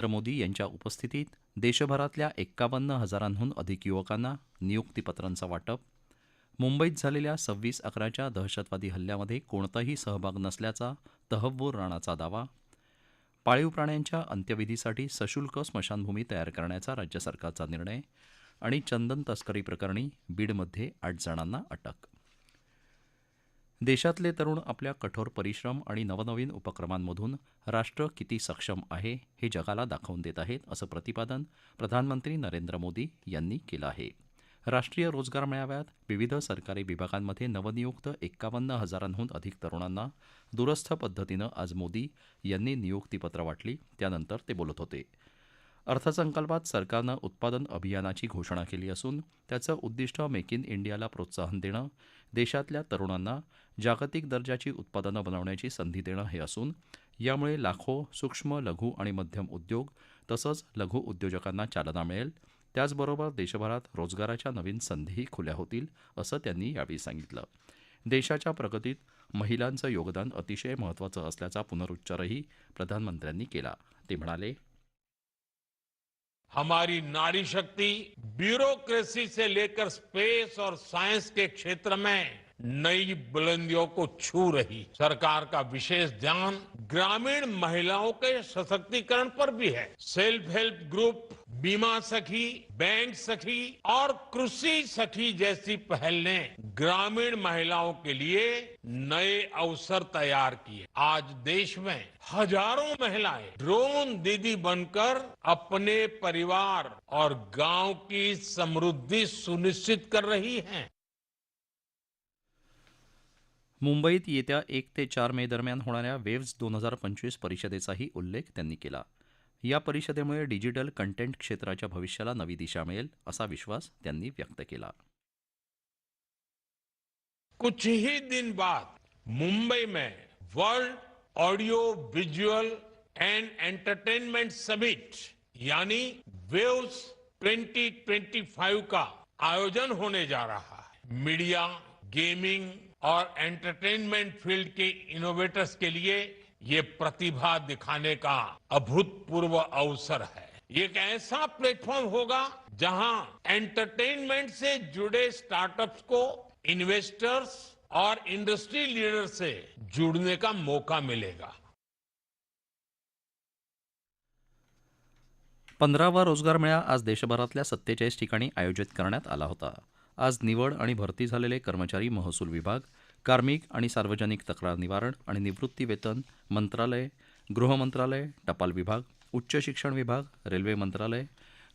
नरेंद्र मोदी यांच्या उपस्थितीत देशभरातल्या एक्कावन्न हजारांहून अधिक युवकांना नियुक्तीपत्रांचं वाटप. मुंबईत झालेल्या सव्वीस अकराच्या दहशतवादी हल्ल्यामध्ये कोणताही सहभाग नसल्याचा तहव्वूर राणाचा दावा. पाळीव प्राण्यांच्या अंत्यविधीसाठी सशुल्क स्मशानभूमी तयार करण्याचा राज्य सरकारचा निर्णय आणि चंदन तस्करी प्रकरणी बीडमध्ये आठ जणांना अटक. देशातले तरुण आपल्या कठोर परिश्रम आणि नवनवीन उपक्रमांमधून राष्ट्र किती सक्षम आहे हे जगाला दाखवून देत आहेत असं प्रतिपादन प्रधानमंत्री नरेंद्र मोदी यांनी केलं आहे. राष्ट्रीय रोजगार मेळाव्यात विविध सरकारी विभागांमध्ये नवनियुक्त एक्कावन्न हजारांहून अधिक तरुणांना दूरस्थ पद्धतीनं आज मोदी यांनी नियुक्तीपत्र वाटली त्यानंतर ते बोलत होते. अर्थसंकल्पात सरकारनं उत्पादन अभियानाची घोषणा केली असून त्याचं उद्दिष्ट मेक इन इंडियाला प्रोत्साहन देणं देशातल्या तरुणांना जागतिक दर्जाची उत्पादनं बनवण्याची संधी देणं हे असून यामुळे लाखो सूक्ष्म लघु आणि मध्यम उद्योग तसंच लघु उद्योजकांना चालना मिळेल. त्याचबरोबर देशभरात रोजगाराच्या नवीन संधीही खुल्या होतील असं त्यांनी यावेळी सांगितलं. देशाच्या प्रगतीत महिलांचं योगदान अतिशय महत्त्वाचं असल्याचा पुनरुच्चारही प्रधानमंत्र्यांनी केला. ते म्हणाले हमारी नारी शक्ति ब्यूरोक्रेसी से लेकर स्पेस और साइंस के क्षेत्र में नई बुलंदियों को छू रही सरकार का विशेष ध्यान ग्रामीण महिलाओं के सशक्तिकरण पर भी है। सेल्फ हेल्प ग्रुप, बीमा सखी, बैंक सखी और कृषि सखी जैसी पहल ने ग्रामीण महिलाओं के लिए नए अवसर तैयार किए। आज देश में हज़ारों महिलाएँ ड्रोन दीदी बनकर अपने परिवार और गाँव की समृद्धि सुनिश्चित कर रही हैं। मुंबईत येत्या एक ते चार मे दरम्यान होणाऱ्या वेव्हज दोन हजार पंचवीस परिषदेचाही उल्लेख त्यांनी केला. या परिषदेमुळे डिजिटल कंटेंट क्षेत्राच्या भविष्याला नवी दिशा मिळेल असा विश्वास त्यांनी व्यक्त केला. कुछ ही दिन बाद मुंबई में world audio visual and entertainment summit यानी वेव्स 2025 का आयोजन होने जा रहा है। मीडिया गेमिंग और एंटरटेनमेंट फ़ील्ड के इनोवेटर्स के लिए ये प्रतिभा दिखाने का अभूतपूर्व अवसर है। ये एक ऐसा प्लेटफॉर्म होगा जहाँ एंटरटेनमेंट से जुड़े स्टार्टअप्स को इन्वेस्टर्स और इंडस्ट्री लीडर से जुड़ने का मौका मिलेगा। पंधरावा रोज़गार मेळा आज देशभरातल्या सत्तेचाळीस ठिकाणी आयोजित करण्यात आला होता. आज निवड आणि भरती झालेले कर्मचारी महसूल विभाग कार्मिक आणि सार्वजनिक तक्रार निवारण आणि निवृत्ती वेतन मंत्रालय गृहमंत्रालय टपाल विभाग उच्च शिक्षण विभाग रेल्वे मंत्रालय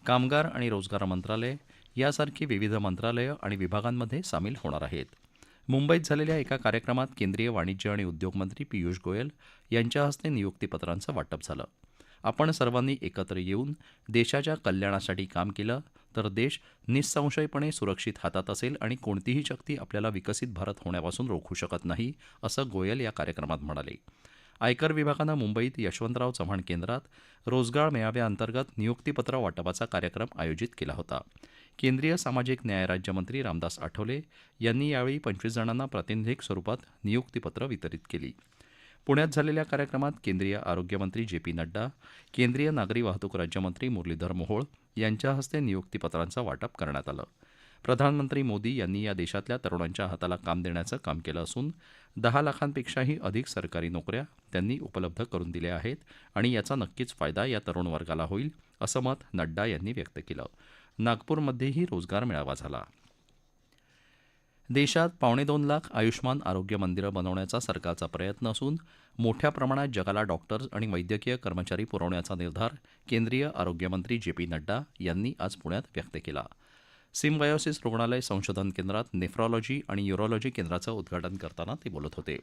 कामगार आणि रोजगार मंत्रालय यासारखी विविध मंत्रालयं आणि विभागांमध्ये सामील होणार आहेत. मुंबईत झालेल्या एका कार्यक्रमात केंद्रीय वाणिज्य आणि उद्योग मंत्री पियुष गोयल यांच्या हस्ते नियुक्तीपत्रांचं वाटप झालं. आपण सर्वांनी एकत्र येऊन देशाच्या कल्याणासाठी काम केलं तर देश निःसंशयपणे सुरक्षित हातात असेल आणि कोणतीही शक्ती आपल्याला विकसित भारत होण्यापासून रोखू शकत नाही असं गोयल या कार्यक्रमात म्हणाले. आयकर विभागानं मुंबईत यशवंतराव चव्हाण केंद्रात रोजगार मेळाव्याअंतर्गत नियुक्तीपत्र वाटपाचा कार्यक्रम आयोजित केला होता. केंद्रीय सामाजिक न्याय राज्यमंत्री रामदास आठवले यांनी यावेळी पंचवीस जणांना प्रातिनिधिक स्वरूपात नियुक्तीपत्र वितरित केली. पुण्यात झालेल्या कार्यक्रमात केंद्रीय आरोग्यमंत्री जे पी नड्डा केंद्रीय नागरी वाहतूक राज्यमंत्री मुरलीधर मोहोळ यांच्या हस्ते नियुक्तीपत्रांचं वाटप करण्यात आलं. प्रधानमंत्री मोदी यांनी या देशातल्या तरुणांच्या हाताला काम देण्याचं काम केलं असून दहा लाखांपेक्षाही अधिक सरकारी नोकऱ्या त्यांनी उपलब्ध करून दिल्या आहेत आणि याचा नक्कीच फायदा या तरुण वर्गाला होईल असं मत नड्डा यांनी व्यक्त केलं. नागपूरमध्येही रोजगार मेळावा झाला. देशात पावणे दोन लाख आयुष्मान आरोग्य मंदिरं बनवण्याचा सरकारचा प्रयत्न असून मोठ्या प्रमाणात जगाला डॉक्टर्स आणि वैद्यकीय कर्मचारी पुरवण्याचा निर्धार केंद्रीय आरोग्यमंत्री जे पी नड्डा यांनी आज पुण्यात व्यक्त केला. सिमबायोसिस रुग्णालय संशोधन केंद्रात नेफ्रॉलॉजी आणि युरोलॉजी केंद्राचं उद्घाटन करताना ते बोलत होते.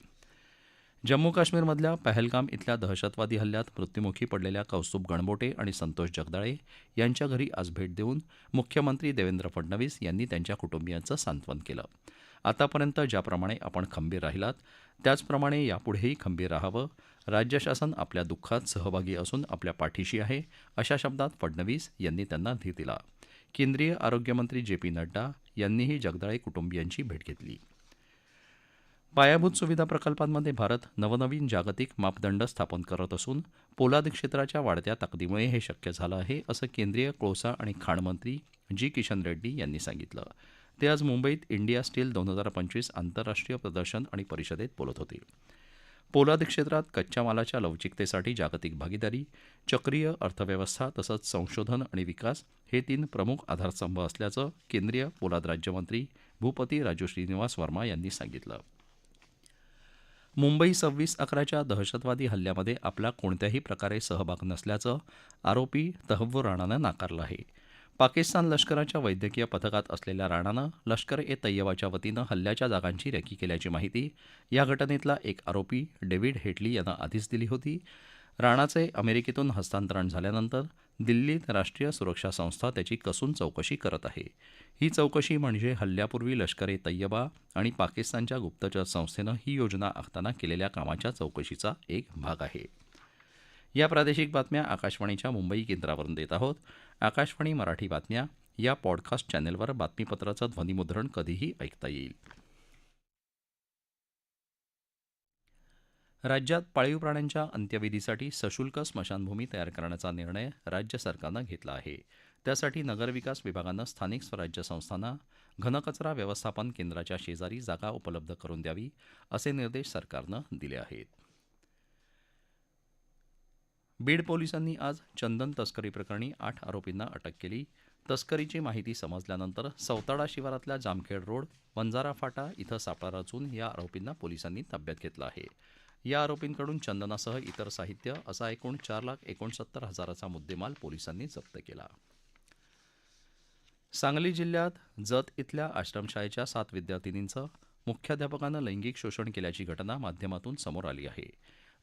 जम्मू काश्मीरमधल्या पहलगाम इथल्या दहशतवादी हल्ल्यात मृत्युमुखी पडलेल्या कौस्तुभ गणबोटे आणि संतोष जगदाळे यांच्या घरी आज भेट देऊन मुख्यमंत्री देवेंद्र फडणवीस यांनी त्यांच्या कुटुंबियांचं सांत्वन केलं. आतापर्यंत ज्याप्रमाणे आपण खंबीर राहिलात त्याचप्रमाणे यापुढेही खंबीर राहावं. राज्य शासन आपल्या दुःखात सहभागी असून आपल्या पाठीशी आहे अशा शब्दात फडणवीस यांनी त्यांना धीर दिला. केंद्रीय आरोग्यमंत्री जे पी नड्डा यांनीही जगदाळे कुटुंबियांची भेट घेतली. पायाभूत सुविधा प्रकल्पांमध्ये भारत नवनवीन जागतिक मापदंड स्थापन करत असून पोलाद क्षेत्राच्या वाढत्या ताकदीमुळे हे शक्य झालं आहे असं केंद्रीय कोळसा आणि खाणमंत्री जी किशन रेड्डी यांनी सांगितलं. ते आज मुंबईत इंडिया स्टील दोन हजार पंचवीस आंतरराष्ट्रीय प्रदर्शन आणि परिषदेत बोलत होते. पोलाद क्षेत्रात कच्च्या मालाच्या लवचिकतेसाठी जागतिक भागीदारी चक्रीय अर्थव्यवस्था तसंच संशोधन आणि विकास हे तीन प्रमुख आधारस्तंभ असल्याचं केंद्रीय पोलाद राज्यमंत्री भूपती राजू श्रीनिवास वर्मा यांनी सांगितलं. मुंबई सव्वीस अकराच्या दहशतवादी हल्ल्यामध्ये आपला कोणत्याही प्रकारे सहभाग नसल्याचं आरोपी तहव्वूर राणानं नाकारलं आहे. पाकिस्तान लष्कराच्या वैद्यकीय पथकात असलेल्या राणानं लष्कर ए तय्यबाच्या वतीनं हल्ल्याच्या जागांची रेकी केल्याची माहिती या घटनेतला एक आरोपी डेव्हिड हेटली यानं आधीच दिली होती. राणाचे अमेरिकेतून हस्तांतरण झाल्यानंतर दिल्लीत राष्ट्रीय सुरक्षा संस्था त्याची कसून चौकशी करत आहे. ही चौकशी म्हणजे हल्ल्यापूर्वी लष्कर ए तय्यबा आणि पाकिस्तानच्या गुप्तचर संस्थेनं ही योजना आखताना केलेल्या कामाच्या चौकशीचा एक भाग आहे. या प्रादेशिक बातम्या आकाशवाणीच्या मुंबई केंद्रावरून देत आहोत. आकाशवाणी मराठी बातम्या या पॉडकास्ट चॅनेलवर बातमीपत्राचं ध्वनिमुद्रण कधीही ऐकता येईल. राज्यात पाळीव प्राण्यांच्या अंत्यविधीसाठी सशुल्क स्मशानभूमी तयार करण्याचा निर्णय राज्य सरकारनं घेतला आहे. त्यासाठी नगरविकास विभागानं स्थानिक स्वराज्य संस्थांना घनकचरा व्यवस्थापन केंद्राच्या शेजारी जागा उपलब्ध करून द्यावी असे निर्देश सरकारनं दिले आहेत. बीड पोलिसांनी आज चंदन तस्करी प्रकरणी आठ आरोपींना अटक केली. तस्करीची माहिती समजल्यानंतर सौताडा शिवारातल्या जामखेड रोड वंजारा फाटा इथं सापळा रचून या आरोपींना पोलिसांनी ताब्यात घेतलं आहे. या आरोपींकडून चंदनासह इतर साहित्य असा एकूण चार लाख एकोणसत्तर हजाराचा मुद्देमाल पोलिसांनी जप्त केला. सांगली जिल्ह्यात जत इथल्या आश्रमशाळेच्या सात विद्यार्थिनींचं मुख्याध्यापकानं लैंगिक शोषण केल्याची घटना माध्यमातून समोर आली आहे.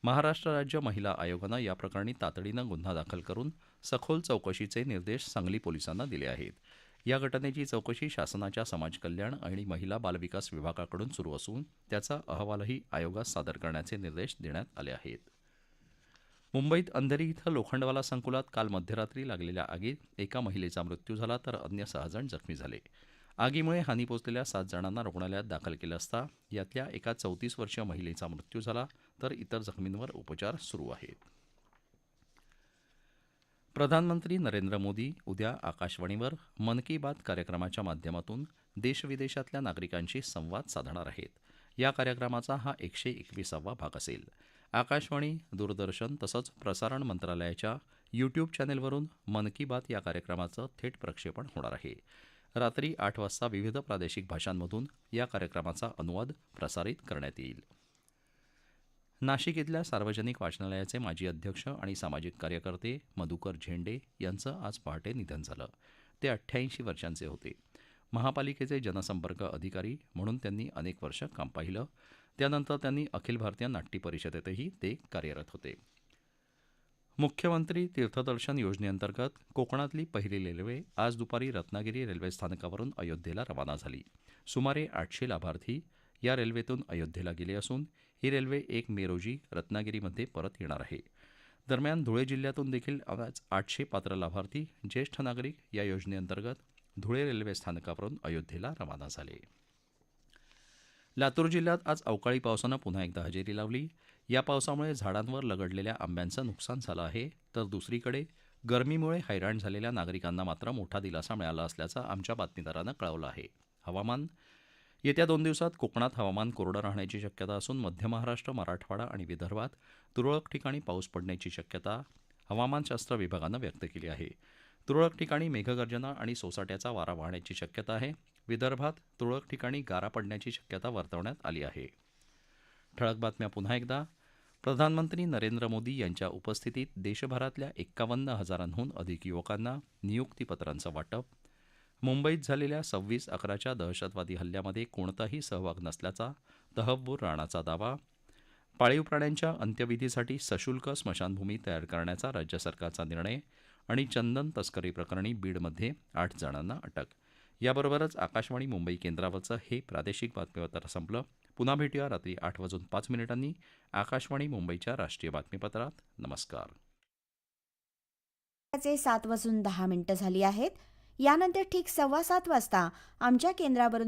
महाराष्ट्र राज्य महिला आयोगानं या प्रकरणी तातडीनं गुन्हा दाखल करून सखोल चौकशीचे निर्देश सांगली पोलिसांना दिले आहेत. या घटनेची चौकशी शासनाच्या समाज कल्याण आणि महिला बालविकास विभागाकडून सुरू असून त्याचा अहवालही आयोगास सादर करण्याचे निर्देश देण्यात आले आहेत. मुंबईत अंधेरी इथं लोखंडवाला संकुलात काल मध्यरात्री लागलेल्या आगीत एका महिलेचा मृत्यू झाला तर अन्य सहा जण जखमी झाले. आगीमुळे हानी पोचलेल्या सात जणांना रुग्णालयात दाखल केलं असता यातल्या एका चौतीस वर्षीय महिलेचा मृत्यू झाला तर इतर जखमींवर उपचार सुरू आहेत. प्रधानमंत्री नरेंद्र मोदी उद्या आकाशवाणीवर मन की बात कार्यक्रमाच्या माध्यमातून देशविदेशातल्या नागरिकांशी संवाद साधणार आहेत. या कार्यक्रमाचा हा एकशे एकविसावा भाग असेल. आकाशवाणी दूरदर्शन तसंच प्रसारण मंत्रालयाच्या यूट्यूब चॅनेलवरून मन की बात या कार्यक्रमाचं थेट प्रक्षेपण होणार आहे. रात्री आठ वाजता विविध प्रादेशिक भाषांमधून या कार्यक्रमाचा अनुवाद प्रसारित करण्यात येईल. नाशिक इथल्या सार्वजनिक वाचनालयाचे माजी अध्यक्ष आणि सामाजिक कार्यकर्ते मधुकर झेंडे यांचं आज पहाटे निधन झालं. ते अठ्ठ्याऐंशी वर्षांचे होते. महापालिकेचे जनसंपर्क अधिकारी म्हणून त्यांनी अनेक वर्ष काम पाहिलं. त्यानंतर त्यांनी अखिल भारतीय नाट्य परिषदेतही ते कार्यरत होते. मुख्यमंत्री तीर्थदर्शन योजनेअंतर्गत कोकणातली पहिली रेल्वे आज दुपारी रत्नागिरी रेल्वे स्थानकावरून अयोध्येला रवाना झाली. सुमारे आठशे लाभार्थी या रेल्वेतून अयोध्येला गेले असून ही रेल्वे एक मे रोजी रत्नागिरीमध्ये परत येणार आहे. दरम्यान धुळे जिल्ह्यातून देखील आज आठशे पात्र लाभार्थी ज्येष्ठ नागरिक या योजनेअंतर्गत धुळे रेल्वे स्थानकावरून अयोध्येला रवाना झाले. लातूर जिल्ह्यात आज अवकाळी पावसानं पुन्हा एकदा हजेरी लावली. या पावसामुळे झाडांवर लगडलेल्या आंब्यांचं नुकसान झालं आहे. तर दुसरीकडे गरमीमुळे हैराण झालेल्या नागरिकांना मात्र मोठा दिलासा मिळाला असल्याचं आमच्या बातमीदारानं कळवलं आहे. हवामान येत्या दोन दिवसात कोकणात हवामान कोरडं राहण्याची शक्यता असून मध्य महाराष्ट्र मराठवाडा आणि विदर्भात तुरळक ठिकाणी पाऊस पडण्याची शक्यता हवामानशास्त्र विभागानं व्यक्त केली आहे. तुरळक ठिकाणी मेघगर्जना आणि सोसाट्याचा वारा वाहण्याची शक्यता आहे. विदर्भात तुरळक ठिकाणी गारा पडण्याची शक्यता वर्तवण्यात आली आहे. ठळक बातम्या पुन्हा एकदा. प्रधानमंत्री नरेंद्र मोदी यांच्या उपस्थितीत देशभरातल्या एक्कावन्न हजारांहून अधिक युवकांना नियुक्तीपत्रांचं वाटप. मुंबईत झालेल्या सव्वीस अकराच्या दहशतवादी हल्ल्यामध्ये कोणताही सहभाग नसल्याचा तहब्बूर राणाचा दावा. पाळीव प्राण्यांच्या अंत्यविधीसाठी सशुल्क स्मशानभूमी तयार करण्याचा राज्य सरकारचा निर्णय. आणि चंदन तस्करी प्रकरणी बीडमध्ये आठ जणांना अटक. याबरोबरच आकाशवाणी मुंबई केंद्रावरचं हे प्रादेशिक बातमीपत्र संपलं. पुन्हा भेटूया रात्री आठ वाजून पाच मिनिटांनी. आकाशवाणी मुंबईच्या राष्ट्रीय बातमीपत्रात. नमस्कार. सात वाजून दहा मिनिटं झाली आहेत. यानंतर ठीक सव्वा सात वाजता आमच्या केंद्रावरून